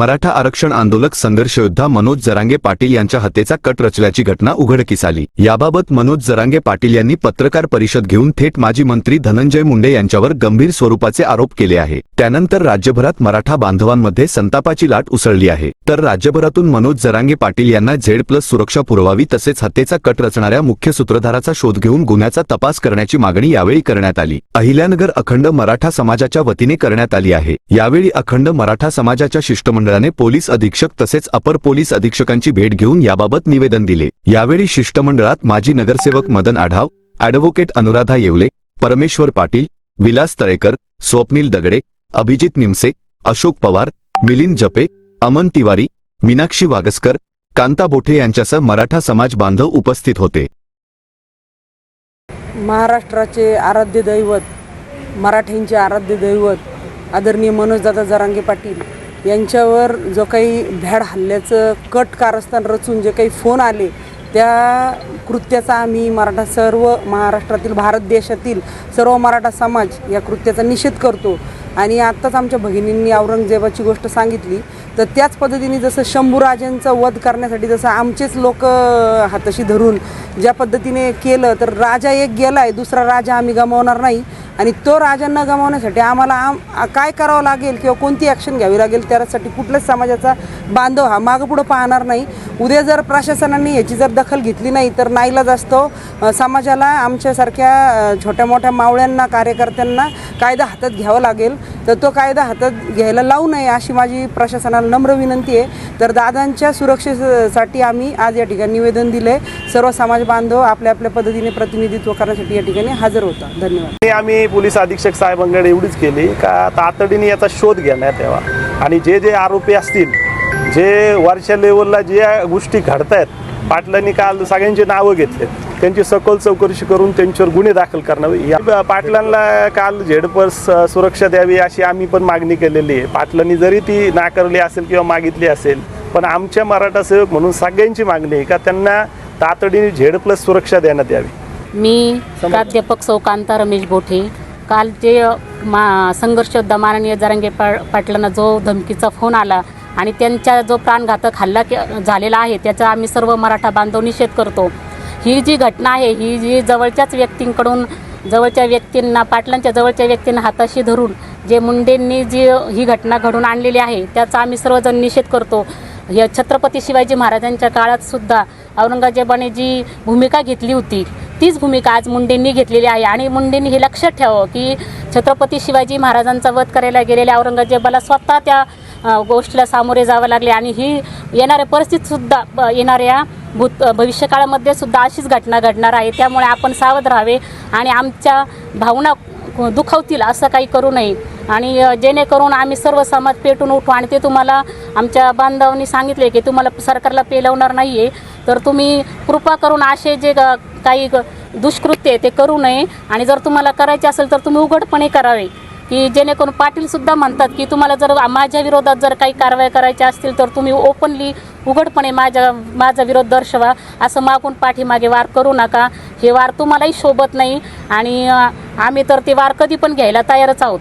मराठा आरक्षण आंदोलक संघर्ष योद्धा मनोज जरांगे पाटील यांच्या हत्येचा कट रचल्याची घटना उघडकीस आली. याबाबत मनोज जरांगे पाटील यांनी पत्रकार परिषद घेऊन थेट माजी मंत्री धनंजय मुंडे यांच्यावर गंभीर स्वरूपाचे आरोप केले आहे. त्यानंतर राज्यभरात मराठा बांधवांमध्ये संतापाची लाट उसळली आहे. तर राज्यभरातून मनोज जरांगे पाटील यांना झेड प्लस सुरक्षा पुरवावी तसेच हत्येचा कट रचणाऱ्या मुख्य सूत्रधाराचा शोध घेऊन गुन्ह्याचा तपास करण्याची मागणी यावेळी करण्यात आली. अहिल्यानगर अखंड मराठा समाजाच्या वतीने करण्यात आली आहे. यावेळी अखंड मराठा समाजाच्या शिष्टमंडळ मंडळाने पोलीस अधीक्षक तसेच अपर पोलीस अधीक्षकांची भेट घेऊन याबाबत निवेदन दिले. यावेळी शिष्टमंडळात माजी नगरसेवक मदन आढाव अॅडव्होकेट अनुराधा येवले परमेश्वर पाटील विलास तळेकर स्वप्नील दगडे अभिजित निमसे अशोक पवार मिलिंद जपे अमन तिवारी मीनाक्षी वागसकर कांता बोठे यांच्यासह मराठा समाज बांधव उपस्थित होते. महाराष्ट्राचे आराध्य दैवत मराठ्यांचे आराध्य दैवत आदरणीय मनोजदादा जरांगे पाटील यांच्यावर जो काही भ्याड हल्ल्याचं कट कारस्थान रचून जे काही फोन आले त्या कृत्याचा आम्ही मराठा सर्व महाराष्ट्रातील भारत देशातील सर्व मराठा समाज या कृत्याचा निषेध करतो. आणि आत्ताच आमच्या भगिनींनी औरंगजेबाची गोष्ट सांगितली तर त्याच पद्धतीने जसं शंभूराजांचा वध करण्यासाठी जसं आमचेच लोक हाताशी धरून ज्या पद्धतीने केलं तर राजा एक गेला आहे दुसरा राजा आम्ही गमावणार नाही. आणि तो राजा न गमावण्यासाठी आम्हाला आम काय करावं लागेल किंवा कोणती ॲक्शन घ्यावी लागेल त्यासाठी कुठल्याच समाजाचा बांधव हा मागं पुढं पाहणार नाही. उद्या जर प्रशासनाने याची जर दखल घेतली नाही तर नाईलाज असतो. समाजाला आमच्यासारख्या छोट्या मोठ्या मावळ्यांना कार्यकर्त्यांना कायदा हातात घ्यावा लागेल. तर तो कायदा हातात घ्यायला लावू नये अशी माझी प्रशासनाला नम्र विनंती आहे. तर दादांच्या सुरक्षेसाठी आम्ही आज या ठिकाणी निवेदन दिले सर्व समाज बांधव आपल्या आपल्या पद्धतीने प्रतिनिधित्व करण्यासाठी या ठिकाणी हजर होता धन्यवाद. आम्ही पोलीस अधीक्षक साहेबांकडे एवढीच केली का तातडीने याचा शोध घेण्यात यावा आणि जे जे आरोपी असतील जे वरच्या लेवलला जे गोष्टी घडतायत पाटलांनी काल सगळ्यांची नावं घेतले त्यांची सखोल चौकशी करून त्यांच्यावर गुन्हे दाखल करणावे या पाटलांना काल झेडपस सुरक्षा द्यावी अशी आम्ही पण मागणी केलेली आहे. पाटलांनी जरी ती नाकारली असेल किंवा मागितली असेल पण आमच्या मराठा सेवक म्हणून सगळ्यांची मागणी आहे का त्यांना तातडीने झेड प्लस सुरक्षा देण्यात यावी. मी प्राध्यापक सौ कांता रमेश बोठे काल जे मा संघर्ष योद्धा माननीय जरांगे पा पाटलांना जो धमकीचा फोन आला आणि त्यांच्या जो प्राणघातक हल्ला के झालेला आहे त्याचा आम्ही सर्व मराठा बांधव निषेध करतो. ही जी घटना आहे ही जी जवळच्याच व्यक्तींकडून जवळच्या व्यक्तींना पाटलांच्या जवळच्या व्यक्तींना हाताशी धरून जे मुंडेंनी जी ही घटना घडून आणलेली आहे त्याचा आम्ही सर्वजण निषेध करतो. या छत्रपती शिवाजी महाराजांच्या काळात सुद्धा औरंगजेबाने जी भूमिका घेतली होती तीच भूमिका आज मुंडेंनी घेतलेली आहे. आणि मुंडेंनी हे लक्षात ठेवावं की छत्रपती शिवाजी महाराजांचा वध करायला गेलेल्या औरंगजेबाला स्वतः त्या गोष्टीला सामोरे जावं लागले. आणि ही येणाऱ्या परिस्थितीसुद्धा ब- येणाऱ्या भूत भविष्यकाळामध्ये सुद्धा अशीच घटना घडणार आहे. त्यामुळे आपण सावध राहावे आणि आमच्या भावना दुखावतील असं काही करू नये. आणि जेणेकरून आम्ही सर्व समाज पेटून उठू. आणि ते तुम्हाला आमच्या बांधवांनी सांगितले की तुम्हाला सरकारला पेलवणार नाही आहे तर तुम्ही कृपा करून असे जे ग- काही ग- दुष्कृत्य आहे ते करू नये. आणि जर तुम्हाला करायचे असेल तर तुम्ही उघडपणे करावे. की जेणेकरून पाटीलसुद्धा म्हणतात की तुम्हाला जर माझ्या विरोधात जर काही कारवाई करायच्या असतील तर तुम्ही ओपनली उघडपणे माझ्या माझा विरोध दर्शवा. असं मागून पाठीमागे वार करू नका. हे वार तुम्हालाही शोभत नाही. आणि आम्ही तर ते वार कधी पण घ्यायला तयारच आहोत.